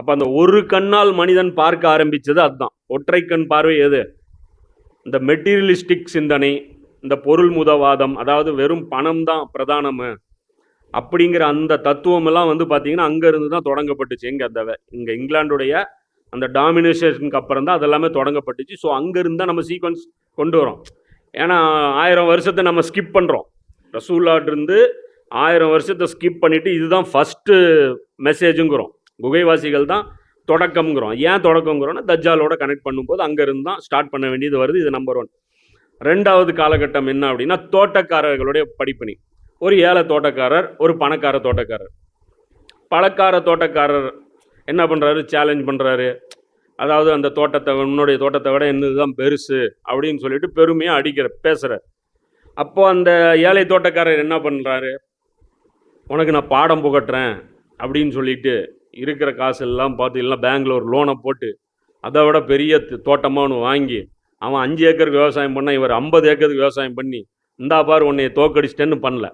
அப்போ அந்த ஒரு கண்ணால் மனிதன் பார்க்க ஆரம்பித்தது அதுதான். ஒற்றை கண் பார்வை எது? இந்த மெட்டீரியலிஸ்டிக் சிந்தனை இந்த பொருள் முதவாதம் அதாவது வெறும் பணம் தான் பிரதானம். அப்படிங்கிற அந்த தத்துவமெல்லாம் வந்து பார்த்தீங்கன்னா அங்கேருந்து தான் தொடங்கப்பட்டுச்சு. எங்கே அந்த இங்கே இங்கிலாந்துடைய அந்த டாமினேஷனுக்கு அப்புறம் தான் அதெல்லாமே தொடங்கப்பட்டுச்சு. ஸோ அங்கேருந்து தான் நம்ம சீக்வன்ஸ் கொண்டு வரோம். ஏன்னா ஆயிரம் வருஷத்தை நம்ம ஸ்கிப் பண்ணுறோம் ரசூல்லாட்டிருந்து ஆயிரம் வருஷத்தை ஸ்கிப் பண்ணிவிட்டு இதுதான் ஃபஸ்ட்டு மெசேஜுங்கிறோம் குகைவாசிகள் தான் தொடக்கம்ங்கிறோம். ஏன் தொடக்கங்கிறோன்னா தஜ்ஜாலோட கனெக்ட் பண்ணும்போது அங்கேருந்து தான் ஸ்டார்ட் பண்ண வேண்டியது வருது. இது நம்பர் ஒன் ரெண்டாவது காலகட்டம் என்ன அப்படின்னா தோட்டக்காரர்களுடைய படிப்பணி ஒரு ஏழை தோட்டக்காரர் ஒரு பணக்கார தோட்டக்காரர். பணக்கார தோட்டக்காரர் என்ன பண்ணுறாரு சேலஞ்ச் பண்ணுறாரு அதாவது அந்த தோட்டத்தை உன்னுடைய தோட்டத்தை விட என்னது தான் பெருசு அப்படின்னு சொல்லிட்டு பெருமையாக அடிக்கிற பேசுகிறார் அப்போ அந்த ஏழை தோட்டக்காரர் என்ன பண்ணுறாரு உனக்கு நான் பாடம் புகட்டுறேன் அப்படின்னு சொல்லிட்டு இருக்கிற காசு எல்லாம் பார்த்து எல்லாம் பேங்க்ல ஒரு லோனை போட்டு அதை விட பெரிய த- ஒன்று வாங்கி அவன் அஞ்சு ஏக்கருக்கு விவசாயம் பண்ணால் இவர் ஐம்பது ஏக்கருக்கு விவசாயம் பண்ணி இந்தா பாரு உன்னைய தோக்கடிச்சிட்டேன்னு பண்ணல.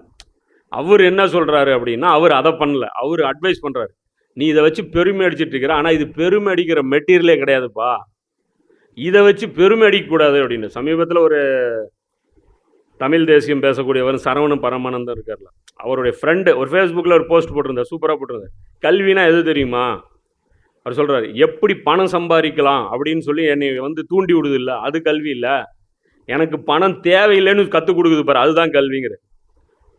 அவர் என்ன சொல்கிறாரு அப்படின்னா அவர் அதை பண்ணல. அவர் அட்வைஸ் பண்ணுறாரு நீ இதை வச்சு பெருமை அடிச்சிட்டு இருக்கிற ஆனால் இது பெருமை அடிக்கிற மெட்டீரியலே கிடையாதுப்பா. இதை வச்சு பெருமை அடிக்கக்கூடாது அப்படின்னு. சமீபத்தில் ஒரு தமிழ் தேசியம் பேசக்கூடியவர் சரவணன் பரமானந்தம் இருக்கார்ல. அவருடைய ஃப்ரெண்டு ஒரு ஃபேஸ்புக்கில் ஒரு போஸ்ட் போட்டிருந்தார் சூப்பராக போட்டிருந்தார். கல்வினா எது தெரியுமா? அவர் சொல்கிறாரு எப்படி பணம் சம்பாதிக்கலாம்? அப்படின்னு சொல்லி என்னை வந்து தூண்டி விடுது இல்லை. அது கல்வி இல்லை. எனக்கு பணம் தேவையில்லைன்னு கற்றுக் கொடுக்குது பாரு அதுதான் கல்விங்கிற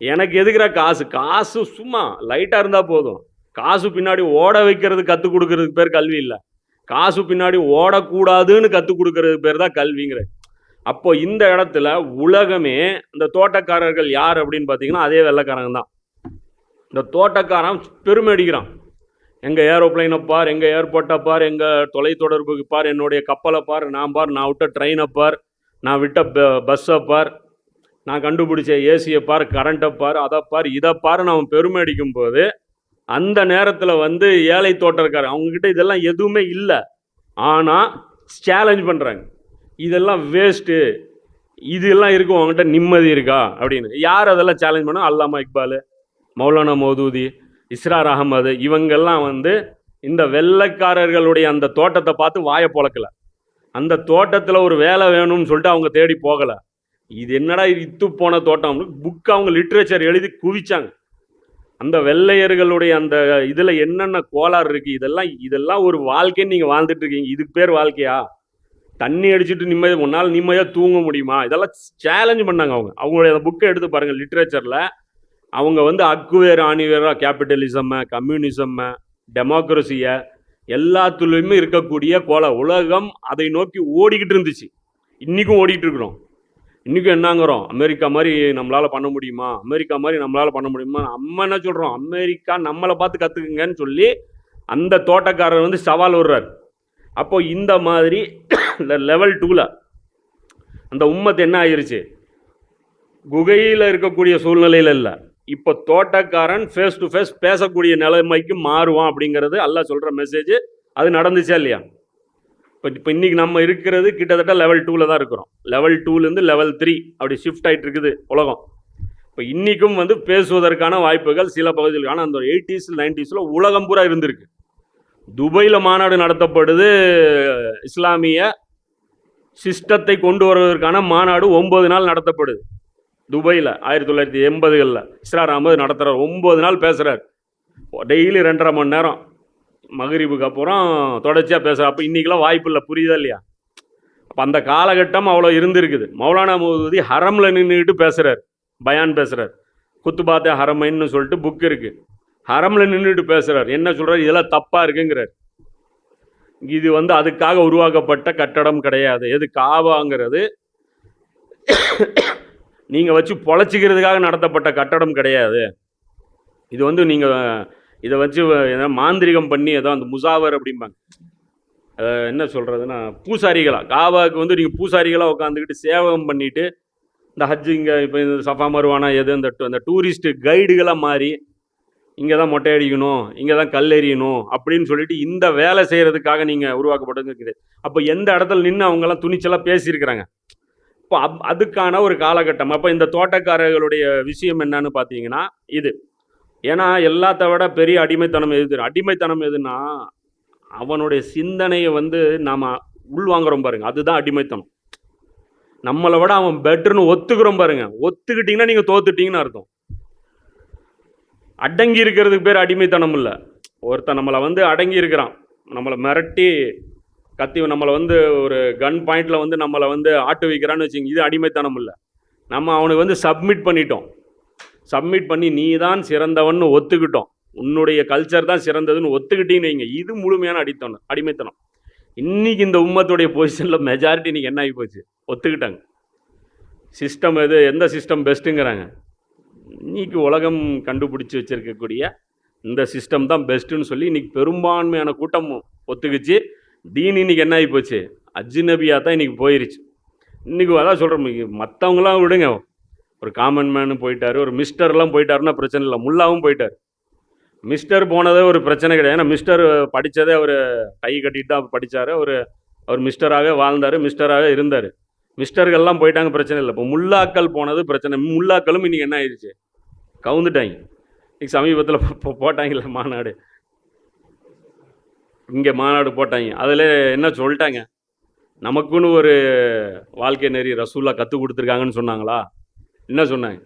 எனக்கு எதுக்குற காசு? காசு சும்மா லைட்டாக இருந்தால் போதும். காசு பின்னாடி ஓட வைக்கிறது கற்றுக் கொடுக்கறதுக்கு பேர் கல்வி இல்லை. காசு பின்னாடி ஓடக்கூடாதுன்னு கற்றுக் கொடுக்கறதுக்கு பேர் தான் கல்விங்கிற அப்போ இந்த இடத்துல உலகமே இந்த தோட்டக்காரர்கள் யார் அப்படின்னு பார்த்தீங்கன்னா அதே வெள்ளைக்காரங்க தான். இந்த தோட்டக்காரன் பெருமை அடிக்கிறான். எங்கள் ஏரோப்ளைனை பார் எங்கள் ஏர்போர்ட்டை பார் எங்கள் தொலைத்தொடர்புக்கு பார் என்னுடைய கப்பலை பார் நான் பார் நான் விட்ட ட்ரெயினை பார் நான் விட்ட பஸ்ஸை பார் நான் கண்டுபிடிச்ச ஏசியை பார் கரண்ட்டை பார் அதை பார் இதை பார் நான் பெருமை அடிக்கும் போது அந்த நேரத்தில் வந்து ஏழை தோட்டக்காரன் அவங்கக்கிட்ட இதெல்லாம் எதுவுமே இல்லை. ஆனால் சேலஞ்ச் பண்ணுறாங்க இதெல்லாம் வேஸ்ட்டு இதெல்லாம் இருக்கும் உங்ககிட்ட நிம்மதி இருக்கா? அப்படின்னு. யார் அதெல்லாம் சேலஞ்ச் பண்ணோம் அல்லாமா இக்பால் மௌலானா மௌதூதி இஸ்ரார் அகமது இவங்கெல்லாம் வந்து இந்த வெள்ளைக்காரர்களுடைய அந்த தோட்டத்தை பார்த்து வாயை பொழக்கலை. அந்த தோட்டத்தில் ஒரு வேலை வேணும்னு சொல்லிட்டு அவங்க தேடி போகலை. இது என்னடா இத்து போன தோட்டம் புக் அவங்க லிட்ரேச்சர் எழுதி குவிச்சாங்க. அந்த வெள்ளையர்களுடைய அந்த இதில் என்னென்ன கோளாறு இருக்குது இதெல்லாம் இதெல்லாம் ஒரு வாழ்க்கைன்னு நீங்கள் வாழ்ந்துட்டு இருக்கீங்க. இதுக்கு பேர் வாழ்க்கையா? தண்ணி அடிச்சுட்டு நிம்மதியாக உன்னால் நிம்மதியாக தூங்க முடியுமா? இதெல்லாம் சேலஞ்ச் பண்ணாங்க அவங்க. அவங்களுடைய அந்த புக்கை எடுத்து பாருங்கள் லிட்ரேச்சரில் அவங்க வந்து அக்குவேர் ஆணிவேரா கேபிட்டலிசம்ம கம்யூனிசம்ம டெமோக்ரஸியை எல்லாத்துலேயுமே இருக்கக்கூடிய கோல உலகம் அதை நோக்கி ஓடிக்கிட்டு இருந்துச்சு. இன்றைக்கும் ஓடிக்கிட்டு இருக்கிறோம். இன்றைக்கும் என்னங்கிறோம்? அமெரிக்கா மாதிரி நம்மளால் பண்ண முடியுமா? அமெரிக்கா மாதிரி நம்மளால் பண்ண முடியுமா? நம்ம என்ன சொல்கிறோம் அமெரிக்கா நம்மளை பார்த்து கற்றுக்குங்கன்னு சொல்லி அந்த தோட்டக்காரர் வந்து சவால் விடுறாரு. அப்போ இந்த மாதிரி இந்த லெவல் டூவில் அந்த உம்மத்து என்ன ஆயிருச்சு? குகையில் இருக்கக்கூடிய சூழ்நிலையில் இல்லை. இப்போ தோட்டக்காரன் ஃபேஸ் டு ஃபேஸ் பேசக்கூடிய நிலைமைக்கு மாறுவான் அப்படிங்கிறது அல்லாஹ் சொல்கிற மெசேஜ் அது நடந்துச்சா இல்லையா? இப்போ இப்போ இன்றைக்கி நம்ம இருக்கிறது கிட்டத்தட்ட லெவல் டூவில் தான் இருக்கிறோம். லெவல் டூலேருந்து லெவல் த்ரீ அப்படி ஷிஃப்ட் ஆகிட்டு இருக்குது உலகம். இப்போ இன்றைக்கும் வந்து பேசுவதற்கான வாய்ப்புகள் சில பகுதிகளுக்கான அந்த எயிட்டிஸ் நைன்டிஸில் உலகம் பூரா இருந்திருக்கு. துபாயில் மாநாடு நடத்தப்படுது. இஸ்லாமிய சிஸ்டத்தை கொண்டு வருவதற்கான மாநாடு ஒம்பது நாள் நடத்தப்படுது. துபாயில் ஆயிரத்தி தொள்ளாயிரத்தி எண்பதுகளில் இஸ்ரார் அகமது நடத்துகிறார் ஒம்பது நாள் பேசுகிறார் டெய்லி ரெண்டரை மணி நேரம் மகரிபுக்கு அப்புறம் தொடர்ச்சியாக பேசுகிறார் அப்போ இன்றைக்கெலாம் வாய்ப்பு இல்லை. புரியுதா இல்லையா? அப்போ அந்த காலகட்டம் அவ்வளோ இருந்திருக்குது. மௌலானா மௌதூதி ஹரமில் நின்றுக்கிட்டு பேசுகிறார் பயான் பேசுகிறார் குத்துபாத்தே ஹரமைன்னு சொல்லிட்டு புக் இருக்குது ஹரமில் நின்றுட்டு பேசுகிறார் என்ன சொல்கிறார் இதெல்லாம் தப்பாக இருக்குங்கிறார். இது வந்து அதுக்காக உருவாக்கப்பட்ட கட்டடம் கிடையாது. எது காவாங்கிறது? நீங்கள் வச்சு பொழைச்சிக்கிறதுக்காக நடத்தப்பட்ட கட்டடம் கிடையாது. இது வந்து நீங்கள் இதை வச்சு மாந்திரிகம் பண்ணி ஏதோ அந்த முசாவர் அப்படிம்பாங்க. என்ன சொல்கிறதுன்னா பூசாரிகளாக காவாவுக்கு வந்து நீங்கள் பூசாரிகளாக உட்காந்துக்கிட்டு சேவகம் பண்ணிவிட்டு இந்த ஹஜ் இங்கே இப்போ இந்த சஃபா மருவானா எது இந்த அந்த டூரிஸ்ட்டு கைடுகளாக மாறி இங்கே தான் மொட்டை அடிக்கணும் இங்கே தான் கல் எறியணும் அப்படின்னு சொல்லிட்டு இந்த வேலை செய்கிறதுக்காக நீங்கள் உருவாக்கப்பட்டது இருக்குது அப்போ எந்த இடத்துல நின்று அவங்கெல்லாம் துணிச்சலாக பேசியிருக்கிறாங்க? இப்போ அப் அதுக்கான ஒரு காலகட்டம். அப்போ இந்த தோட்டக்காரர்களுடைய விஷயம் என்னன்னு பார்த்தீங்கன்னா இது. ஏன்னா எல்லாத்த விட பெரிய அடிமைத்தனம் எது அடிமைத்தனம் எதுன்னா அவனுடைய சிந்தனையை வந்து நாம் உள்வாங்குறோம் பாருங்க. அதுதான் அடிமைத்தனம். நம்மளை விட அவன் பெட்டர்னு ஒத்துக்கிறோம் பாருங்க. ஒத்துக்கிட்டிங்கன்னா நீங்கள் தோத்துட்டிங்கன்னு அர்த்தம். அடங்கி இருக்கிறதுக்கு பேர் அடிமைத்தனம் இல்லை. ஒருத்தன் நம்மளை வந்து அடங்கி இருக்கிறான். நம்மளை மிரட்டி கத்தி நம்மளை வந்து ஒரு கன் பாயிண்டில் வந்து நம்மளை வந்து ஆட்டு வைக்கிறான்னு வச்சுங்க இது அடிமைத்தனம் இல்லை. நம்ம அவனுக்கு வந்து சப்மிட் பண்ணிட்டோம். சப்மிட் பண்ணி நீ தான் சிறந்தவன்னு ஒத்துக்கிட்டோம். உன்னுடைய கல்ச்சர் தான் சிறந்ததுன்னு ஒத்துக்கிட்டீங்கன்னு வைங்க. இது முழுமையான அடித்தனம் அடிமைத்தனம். இன்றைக்கி இந்த உம்மத்துடைய பொசிஷனில் மெஜாரிட்டி இன்னைக்கு என்ன ஆகி போச்சு? ஒத்துக்கிட்டாங்க. சிஸ்டம் எது எந்த சிஸ்டம் பெஸ்ட்டுங்கிறாங்க இன்னைக்கு உலகம் கண்டுபிடிச்சி வச்சுருக்கக்கூடிய இந்த சிஸ்டம் தான் பெஸ்ட்டுன்னு சொல்லி இன்றைக்கி பெரும்பான்மையான கூட்டம் ஒத்துக்குச்சு. தீன் இன்றைக்கி என்ன ஆகி போச்சு? அஜ்னபியாக தான் இன்றைக்கி போயிருச்சு. இன்றைக்கி அதான் சொல்கிறோம் மற்றவங்களாம் விடுங்க. ஒரு காமன் மேனு போயிட்டார் ஒரு மிஸ்டர்லாம் போயிட்டாருன்னா பிரச்சனை இல்லை. முல்லாவும் போயிட்டார். மிஸ்டர் போனதே ஒரு பிரச்சனை கிடையாது. ஏன்னா மிஸ்டர் படித்ததே அவர் கை கட்டிட்டு தான் படித்தார் அவர் அவர் மிஸ்டராகவே வாழ்ந்தார் மிஸ்டராகவே இருந்தார். மிஸ்டர்கள்லாம் போயிட்டாங்க பிரச்சனை இல்லை. இப்போ முல்லாக்கள் போனது பிரச்சனை. முல்லாக்களும் இன்றைக்கி என்ன ஆயிடுச்சு கவுந்துட்டாங்க. இன்னைக்கு சமீபத்தில் போட்டாங்கல்ல மாநாடு. இங்கே மாநாடு போட்டாங்க. அதில் என்ன சொல்லிட்டாங்க? நமக்குன்னு ஒரு வாழ்க்கை நெறி ரசூலா கற்றுக் கொடுத்துருக்காங்கன்னு சொன்னாங்களா? என்ன சொன்னாங்க?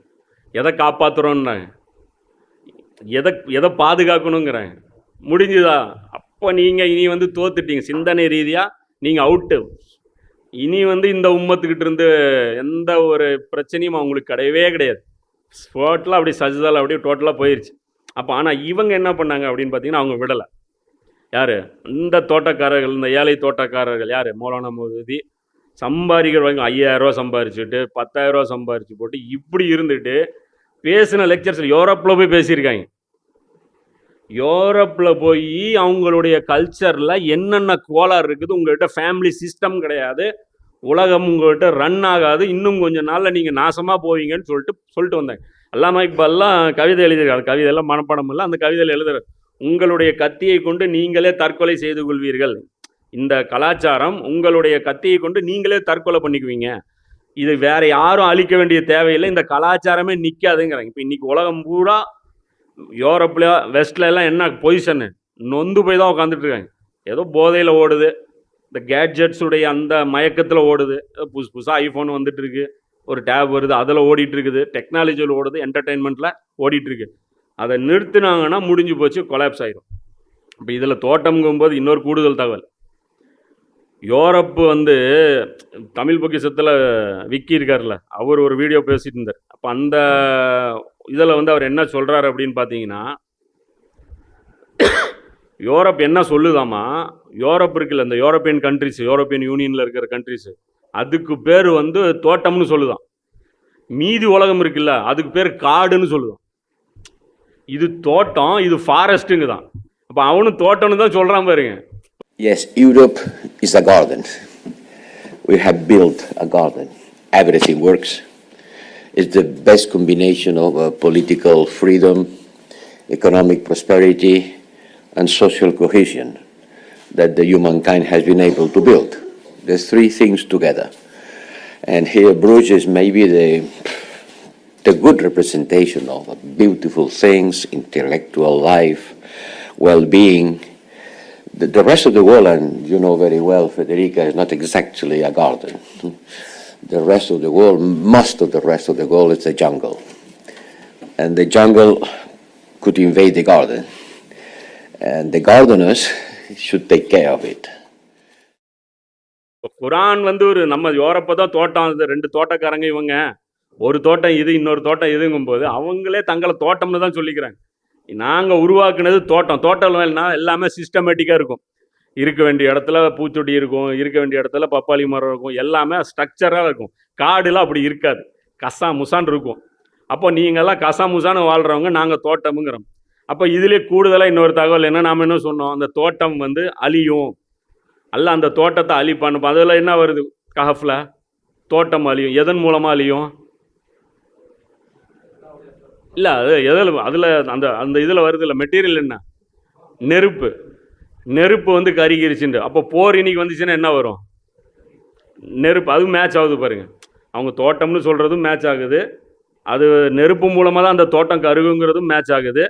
எதை காப்பாற்றுறோன்னாங்க எதை எதை பாதுகாக்கணுங்கிறாங்க முடிஞ்சுதா? அப்போ நீங்கள் இனி வந்து தோத்துட்டீங்க. சிந்தனை ரீதியாக நீங்கள் அவுட்டு. இனி வந்து இந்த உம்மத்துக்கிட்ட இருந்து எந்த ஒரு பிரச்சனையும் அவங்களுக்கு கிடையவே கிடையாது. டோட்டலாக அப்படி சஜிதால் அப்படியே டோட்டலாக போயிடுச்சு அப்போ ஆனால் இவங்க என்ன பண்ணாங்க அப்படின்னு பார்த்தீங்கன்னா அவங்க விடலை. யார்? இந்த தோட்டக்காரர்கள் இந்த ஏழை தோட்டக்காரர்கள் யார்? மௌலானா மோதி சம்பாதிக்கிற வரைக்கும் ஐயாயிரரூவா சம்பாரிச்சுட்டு பத்தாயிரரூவா சம்பாரிச்சு போட்டு இப்படி இருந்துட்டு பேசின லெக்சர்ஸ் யூரோப்பில் போய் பேசியிருக்காங்க. யூரோப்பில் போய் அவங்களுடைய கல்ச்சரில் என்னென்ன கோளாறு இருக்குது உங்கள்கிட்ட ஃபேமிலி சிஸ்டம் கிடையாது. உலகம் உங்கள்கிட்ட ரன் ஆகாது. இன்னும் கொஞ்ச நாளில் நீங்கள் நாசமாக போவீங்கன்னு சொல்லிட்டு சொல்லிட்டு வந்தாங்க அல்லாமா இக்பால்லாம் கவிதை எழுதியிருக்காங்க கவிதையெல்லாம் மனப்பாடம் இல்லை. அந்த கவிதையில் எழுதுற உங்களுடைய கத்தியை கொண்டு நீங்களே தற்கொலை செய்து கொள்வீர்கள். இந்த கலாச்சாரம் உங்களுடைய கத்தியை கொண்டு நீங்களே தற்கொலை பண்ணிக்குவீங்க. இது வேற யாரும் அழிக்க வேண்டிய தேவையில்லை. இந்த கலாச்சாரமே நிற்காதுங்கிறாங்க இப்போ இன்னைக்கு உலகம் பூரா யூரோப்பில் வெஸ்ட்ல எல்லாம் என்ன பொசிஷனு நொந்து போய் தான் உட்காந்துட்டு இருக்காங்க. ஏதோ போதையில் ஓடுது. இந்த கேட்ஜெட்ஸுடைய அந்த மயக்கத்தில் ஓடுது. புதுசு புதுசாக ஐஃபோன் வந்துட்டு இருக்கு ஒரு டேப் வருது அதில் ஓடிட்டு இருக்குது டெக்னாலஜியில் ஓடுது என்டர்டெயின்மெண்ட்டில் ஓடிட்டு இருக்கு அதை நிறுத்தினாங்கன்னா முடிஞ்சு போச்சு கொலாப்ஸ் ஆயிரும். இப்போ இதில் தோட்டம்ங்கும்போது இன்னொரு கூடுதல் தகவல். யூரோப்பு வந்து தமிழ் பொக்கிஷத்தில் விக்கி இருக்கார்ல அவர் ஒரு வீடியோ பேசிட்டு இருந்தார். அப்போ அந்த இதில் வந்து அவர் என்ன சொல்கிறாரு அப்படின்னு பார்த்தீங்கன்னா யூரோப் என்ன சொல்லுதாமா யூரோப் இருக்குல்ல இந்த யூரோப்பியன் கண்ட்ரிஸ் யூரோப்பியன் யூனியனில் இருக்கிற கண்ட்ரிஸ் அதுக்கு பேர் வந்து தோட்டம்னு சொல்லுதான். மீதி உலகம் இருக்குல்ல அதுக்கு பேர் காடுன்னு சொல்லுதான். இது தோட்டம் இது ஃபாரஸ்ட்டுங்க தான். அப்போ அவனும் தோட்டம்னு தான் சொல்கிறான் பாருங்க. Yes Europe is a garden We have built a garden. Everything works. It's the best combination of uh, political freedom, economic prosperity, and social cohesion that the humankind has been able to build. There's three things together. And here Bruges may be the, the good representation of beautiful things, intellectual life, well-being, the, the rest of the world, and you know very well, Federica, is not exactly a garden. The rest of the world, most of the rest of the world, is a jungle. And the jungle could invade the garden. And the gardeners should take care of it. குரான் வந்து ஒரு நம்ம யோரப்போ தான் தோட்டம் ரெண்டு தோட்டக்காரங்க இவங்க. ஒரு தோட்டம் இது இன்னொரு தோட்டம் இதுங்கும் போது அவங்களே தங்களை தோட்டம்னு தான் சொல்லிக்கிறாங்க. நாங்கள் உருவாக்குனது தோட்டம். தோட்டம் வேலைனா எல்லாமே சிஸ்டமேட்டிக்காக இருக்கும். இருக்க வேண்டிய இடத்துல பூச்சொடி இருக்கும் இருக்க வேண்டிய இடத்துல பப்பாளி மரம் இருக்கும் எல்லாமே ஸ்ட்ரக்சராக இருக்கும். காடுலாம் அப்படி இருக்காது. கசா முசான் இருக்கும். அப்போ நீங்கள்லாம் கசா முசான்னு வாழ்கிறவங்க நாங்கள் தோட்டமுங்கிறோம். அப்போ இதுலேயே கூடுதலாக இன்னொரு தகவல் என்ன? நாம் என்ன சொன்னோம்? அந்த தோட்டம் வந்து அழியும். அல்ல அந்த தோட்டத்தை அழிப்பான்னு அதில் என்ன வருது? கஹஃபில் தோட்டம் அழியும். எதன் மூலமாக அழியும்? இல்லை அது எதில் அதில் அந்த அந்த இதில் வருது இல்லை? மெட்டீரியல் என்ன? நெருப்பு. நெருப்பு வந்து கருகிருச்சுண்டு அப்போ போர் இன்னைக்கு வந்துச்சுன்னா என்ன வரும்? நெருப்பு அதுவும் மேட்ச் ஆகுது பாருங்கள் அவங்க தோட்டம்னு சொல்கிறதும் மேட்ச் ஆகுது. அது நெருப்பு மூலமாக தான் அந்த தோட்டம் கருகுங்கிறதும் மேட்ச் ஆகுது.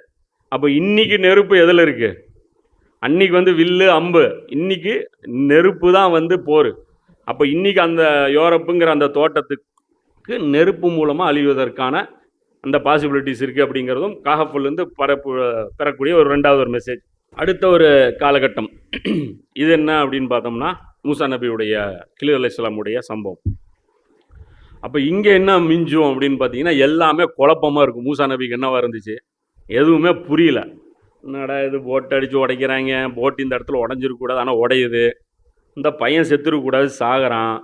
அப்போ இன்றைக்கி நெருப்பு எதில் இருக்குது அன்னைக்கு வந்து வில்லு அம்பு. இன்னைக்கு நெருப்பு தான் வந்து போர். அப்போ இன்றைக்கி அந்த யூரோப்புங்கிற அந்த தோட்டத்துக்கு நெருப்பு மூலமாக அழிவதற்கான அந்த பாசிபிலிட்டிஸ் இருக்குது அப்படிங்கிறதும் காகஃபுல்லேருந்து பரப்பு பெறக்கூடிய ஒரு ரெண்டாவது ஒரு மெசேஜ் அடுத்த ஒரு காலகட்டம். இது என்ன அப்படின்னு பார்த்தோம்னா மூசா நபியுடைய கிலு அலையாமுடைய சம்பவம். அப்போ இங்கே என்ன மிஞ்சும் அப்படின்னு பார்த்தீங்கன்னா எல்லாமே குழப்பமாக இருக்கும். மூசா நபிக்கு என்னவா இருந்துச்சு? எதுவுமே புரியல. என்னடா இது போட் அடித்து உடைக்கிறாங்க. போட் இந்த இடத்துல உடஞ்சிருக்கக்கூடாது ஆனால் உடையுது. இந்த பையன் செத்துருக்கூடாது சாகிறான்.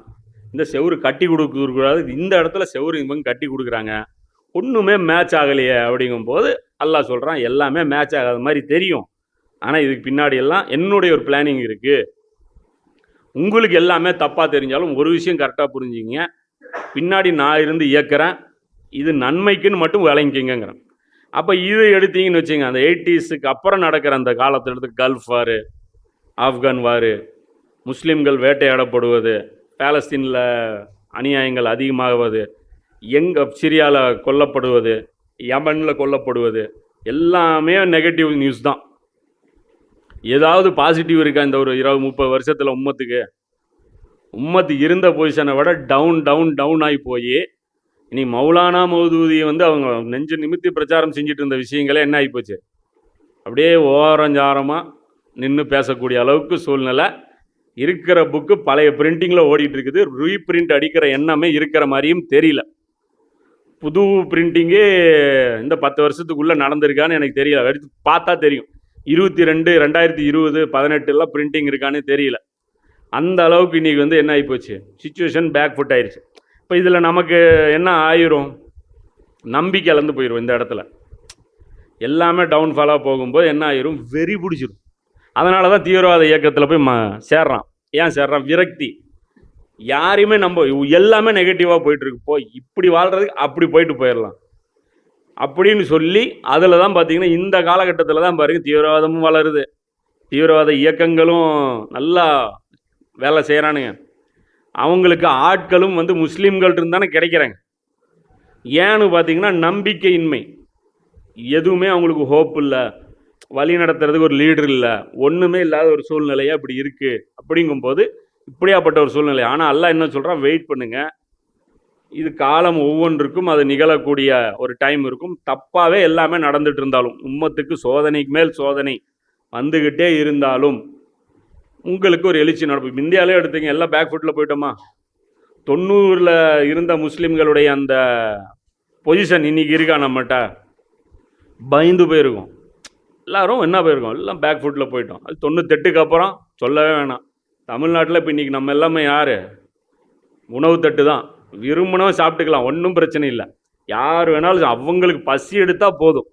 இந்த செவுரு கட்டி கொடுக்கக்கூடாது இந்த இடத்துல செவுரு இவங்க கட்டி கொடுக்குறாங்க. ஒன்றுமே மேட்ச் ஆகலையே அப்படிங்கும்போது அல்லாஹ் சொல்கிறான் எல்லாமே மேட்ச் ஆகாத மாதிரி தெரியும். ஆனால் இதுக்கு பின்னாடி எல்லாம் என்னுடைய ஒரு பிளானிங் இருக்குது உங்களுக்கு எல்லாமே தப்பாக தெரிஞ்சாலும் ஒரு விஷயம் கரெக்டாக புரிஞ்சுங்க பின்னாடி நான் இருந்து இயக்குறேன். இது நன்மைக்குன்னு மட்டும் விளங்கிக்கங்கிறேன் அப்போ இது எடுத்தீங்கன்னு வச்சுங்க அந்த எயிட்டிஸுக்கு அப்புறம் நடக்கிற அந்த காலத்தில் எடுத்து கல்ஃப் வார் ஆப்கான் வார் முஸ்லீம்கள் வேட்டையாடப்படுவது பேலஸ்தீனில் அநியாயங்கள் அதிகமாகுவது எங்கே சிரியாவில் கொல்லப்படுவது யமனில் கொல்லப்படுவது எல்லாமே நெகட்டிவ் நியூஸ் தான். ஏதாவது பாசிட்டிவ் இருக்கா இந்த ஒரு இருபது முப்பது வருஷத்தில் உம்மத்துக்கு? உம்மத்து இருந்த பொசிஷனை விட டவுன் டவுன் டவுன் ஆகி போய் இனி மௌலானா மௌதூதியை வந்து அவங்க நெஞ்சு நிமித்தி பிரச்சாரம் செஞ்சுட்டு இருந்த விஷயங்களே என்ன ஆகிப்போச்சு அப்படியே ஓரஞ்சாரமாக நின்று பேசக்கூடிய அளவுக்கு சூழ்நிலை. இருக்கிற புக்கு பழைய பிரிண்டிங்கில் ஓடிட்டு இருக்குது. ரீப்ரிண்ட் அடிக்கிற எண்ணமே இருக்கிற மாதிரியும் தெரியல. புது பிரிண்டிங்கே இந்த பத்து வருஷத்துக்குள்ளே நடந்திருக்கான்னு எனக்கு தெரியல. எடுத்து பார்த்தா தெரியும். இருபத்தி ரெண்டு ரெண்டாயிரத்தி இருபது பதினெட்டுலாம் பிரிண்டிங் இருக்கான்னு தெரியல. அந்த அளவுக்கு இன்றைக்கி வந்து என்ன ஆகிப்போச்சு சுச்சுவேஷன் பேக் ஃபுட் ஆயிடுச்சு இப்போ இதில் நமக்கு என்ன ஆயிரும்? நம்பிக்கை இழந்து போயிடும் இந்த இடத்துல. எல்லாமே டவுன்ஃபாலாக போகும்போது என்ன ஆயிரும்? வெறி பிடிச்சிரும். அதனால தான் தீவிரவாத இயக்கத்தில் போய் ம சேர்றான். ஏன் சேர்றான்? விரக்தி. யாரையுமே நம்ப எல்லாமே நெகட்டிவாக போயிட்டுருக்கு. போய் இப்படி வாழ்கிறதுக்கு அப்படி போயிட்டு போயிடலாம். அப்படின்னு சொல்லி அதில் தான் பார்த்தீங்கன்னா இந்த காலகட்டத்தில் தான் பாருங்கள் தீவிரவாதமும் வளருது. தீவிரவாத இயக்கங்களும் நல்லா வேலை செய்கிறானுங்க அவங்களுக்கு ஆட்களும் வந்து முஸ்லீம்கள் தானே கிடைக்கிறாங்க. ஏன்னு பார்த்தீங்கன்னா நம்பிக்கையின்மை. எதுவுமே அவங்களுக்கு ஹோப் இல்லை. வழி நடத்துறதுக்கு ஒரு லீடர் இல்லை. ஒன்றுமே இல்லாத ஒரு சூழ்நிலையாக இப்படி இருக்குது அப்படிங்கும்போது இப்படியாப்பட்ட ஒரு சூழ்நிலை. ஆனால் அல்லாஹ் என்ன சொல்கிறான் வெயிட் பண்ணுங்கள் இது காலம் ஒவ்வொன்றுக்கும் அது நிகழக்கூடிய ஒரு டைம் இருக்கும். தப்பாகவே எல்லாமே நடந்துட்டு இருந்தாலும் உம்மத்துக்கு சோதனைக்கு மேல் சோதனை வந்துக்கிட்டே இருந்தாலும் உங்களுக்கு ஒரு எழுச்சி நடக்கும். இந்தியாவிலே எடுத்தீங்க எல்லாம் பேக் ஃபுட்டில் போயிட்டோமா? தொண்ணூறில் இருந்த முஸ்லீம்களுடைய அந்த பொசிஷன் இன்னைக்கு இருக்கா நம்மகிட்ட பயந்து போயிருக்கோம். எல்லாரும் என்ன போயிருக்கோம்? எல்லாம் பேக் ஃபுட்டில் போயிட்டோம். அது தொண்ணூத்தெட்டுக்கு அப்புறம் சொல்லவே வேணாம். தமிழ்நாட்டில் இப்போ இன்றைக்கி நம்ம எல்லாமே யார்? உணவு தட்டு தான். விரும்பினவன் சாப்பிட்டுக்கலாம் ஒன்றும் பிரச்சனை இல்லை. யார் வேணாலும் அவங்களுக்கு பசி எடுத்தால் போதும்.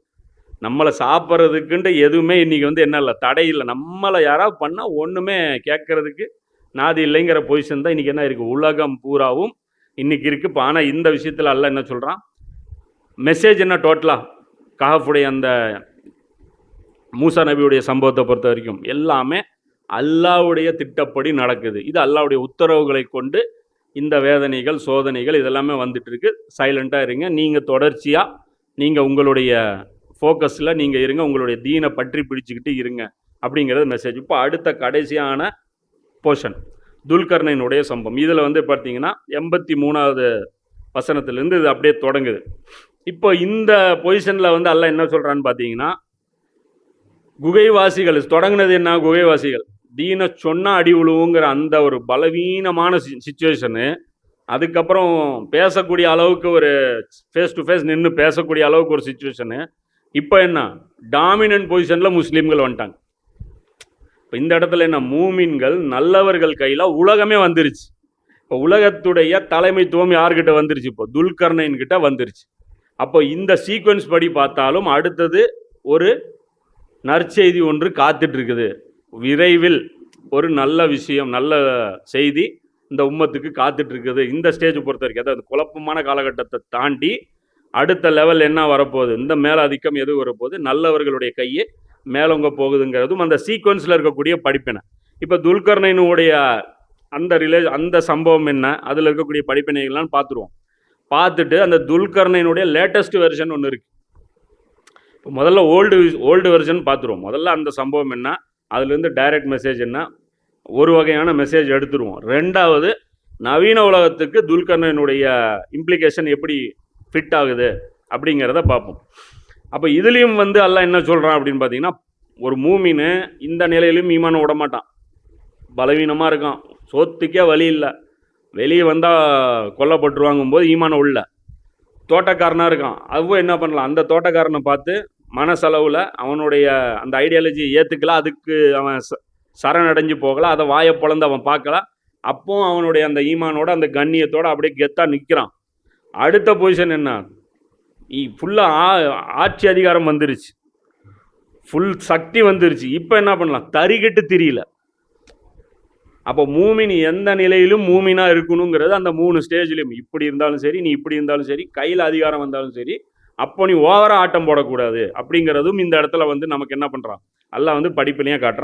நம்மளை சாப்பிட்றதுக்குன்ட்டு எதுவுமே இன்றைக்கி வந்து என்ன இல்லை தடை இல்லை. நம்மளை யாராவது பண்ணால் ஒன்றுமே கேட்கறதுக்கு நாதி இல்லைங்கிற பொசிஷன் தான் இன்றைக்கி என்ன இருக்குது உலகம் பூராவும் இன்றைக்கி இருக்குது இப்போ ஆனால் இந்த விஷயத்தில் அல்ல என்ன சொல்கிறான் மெசேஜ் என்ன டோட்டலாக கஹஃபுடைய அந்த மூசா நபியுடைய சம்பவத்தை பொறுத்த வரைக்கும் எல்லாமே அல்லாவுடைய திட்டப்படி நடக்குது. இது அல்லாவுடைய உத்தரவுகளை கொண்டு இந்த வேதனைகள் சோதனைகள் இதெல்லாமே வந்துட்டு இருக்கு. சைலண்ட்டாக இருங்க. நீங்கள் தொடர்ச்சியாக நீங்கள் உங்களுடைய ஃபோக்கஸில் நீங்கள் இருங்க உங்களுடைய தீனை பற்றி பிடிச்சிக்கிட்டு இருங்க அப்படிங்கிறது மெசேஜ் இப்போ அடுத்த கடைசியான போர்ஷன் துல்கர்ணனுடைய சம்பவம். இதில் வந்து பார்த்தீங்கன்னா எண்பத்தி மூணாவது வசனத்திலேருந்து இது அப்படியே தொடங்குது. இப்போ இந்த பொசிஷனில் வந்து அல்ல என்ன சொல்கிறான்னு பார்த்தீங்கன்னா குகைவாசிகள் தொடங்கினது என்ன? குகைவாசிகள். தீனை சொன்னால் அடி உழுவுங்கிற அந்த ஒரு பலவீனமான சுச்சுவேஷனு அதுக்கப்புறம் பேசக்கூடிய அளவுக்கு ஒரு ஃபேஸ் டு ஃபேஸ் நின்று பேசக்கூடிய அளவுக்கு ஒரு சுச்சுவேஷனு இப்போ என்ன? டாமினன்ட் பொசிஷனில் முஸ்லீம்கள் வந்துட்டாங்க. இப்போ இந்த இடத்துல என்ன? மூமின்கள் நல்லவர்கள் கையில் உலகமே வந்துருச்சு. இப்போ உலகத்துடைய தலைமைத்துவம் யார்கிட்ட வந்துருச்சு? இப்போ துல்கர்ணைன் கிட்ட வந்துருச்சு. அப்போ இந்த சீக்வன்ஸ் படி பார்த்தாலும் அடுத்தது ஒரு நற்செய்தி ஒன்று காத்துட்டு இருக்குது. விரைவில் ஒரு நல்ல விஷயம் நல்ல செய்தி இந்த உம்மத்துக்கு காத்துட்டு இருக்குது. இந்த ஸ்டேஜ் பொறுத்த வரைக்கும் அதாவது குழப்பமான காலகட்டத்தை தாண்டி அடுத்த லெவல் என்ன வரப்போகுது? இந்த மேலாதிக்கம் எது வரப்போகுது? நல்லவர்களுடைய கையே மேலோங்க போகுதுங்கிறதும் அந்த சீக்வன்ஸில் இருக்கக்கூடிய படிப்பினை. இப்போ துல்கர்ணைனுடைய அந்த ரிலே அந்த சம்பவம் என்ன? அதில் இருக்கக்கூடிய படிப்பினைகள்லாம் பார்த்துருவோம். பார்த்துட்டு அந்த துல்கர்ணைனுடைய லேட்டஸ்ட் வெர்ஷன் ஒன்று இருக்குது இப்போ முதல்ல ஓல்டு ஓல்டு வெர்ஷன் பார்த்துருவோம். முதல்ல அந்த சம்பவம் என்ன? அதுலேருந்து டைரக்ட் மெசேஜ் என்ன? ஒரு வகையான மெசேஜ் எடுத்துருவோம். ரெண்டாவது நவீன உலகத்துக்கு துல்கர்ணனுடைய இம்ப்ளிகேஷன் எப்படி ஃபிட் ஆகுது அப்படிங்கிறத பார்ப்போம். அப்போ இதுலேயும் வந்து அல்லாஹ் என்ன சொல்கிறான் அப்படின்னு பார்த்தீங்கன்னா ஒரு மூமின்னு இந்த நிலையிலும் ஈமானை விட மாட்டான். பலவீனமாக இருக்கான். சோத்துக்கே வழி இல்லை. வெளியே வந்தால் கொல்லப்பட்டுருவாங்கும் போது ஈமான உள்ள. தோட்டக்காரனாக இருக்கான். அதுவும் என்ன பண்ணலாம்? அந்த தோட்டக்காரனை பார்த்து மனசளவில் அவனுடைய அந்த ஐடியாலஜி ஏற்றுக்கல அதுக்கு அவன் ச- சரணடைஞ்சு போகல. அதை வாயை பொழந்து அவன் பார்க்கல. அப்போ அவனுடைய அந்த ஈமானோட அந்த கண்ணியத்தோட அப்படியே கெத்தாக நிற்கிறான் அடுத்த பொசிஷன் என்ன? ஃபுல்லாக ஆட்சி அதிகாரம் வந்துருச்சு. ஃபுல் சக்தி வந்துருச்சு. இப்போ என்ன பண்ணலாம்? தறிகட்டு தெரியல. அப்போ மூமின் எந்த நிலையிலும் மூமினாக இருக்கணுங்கிறது அந்த மூணு ஸ்டேஜ்லையும் இப்படி இருந்தாலும் சரி நீ இப்படி இருந்தாலும் சரி கையில் அதிகாரம் வந்தாலும் சரி அப்போ நீ ஓவராக ஆட்டம் போடக்கூடாது. அப்படிங்கிறதும் இந்த இடத்துல வந்து நமக்கு என்ன பண்ணுறான் எல்லாம் வந்து படிப்பினையாக காட்டுறான்.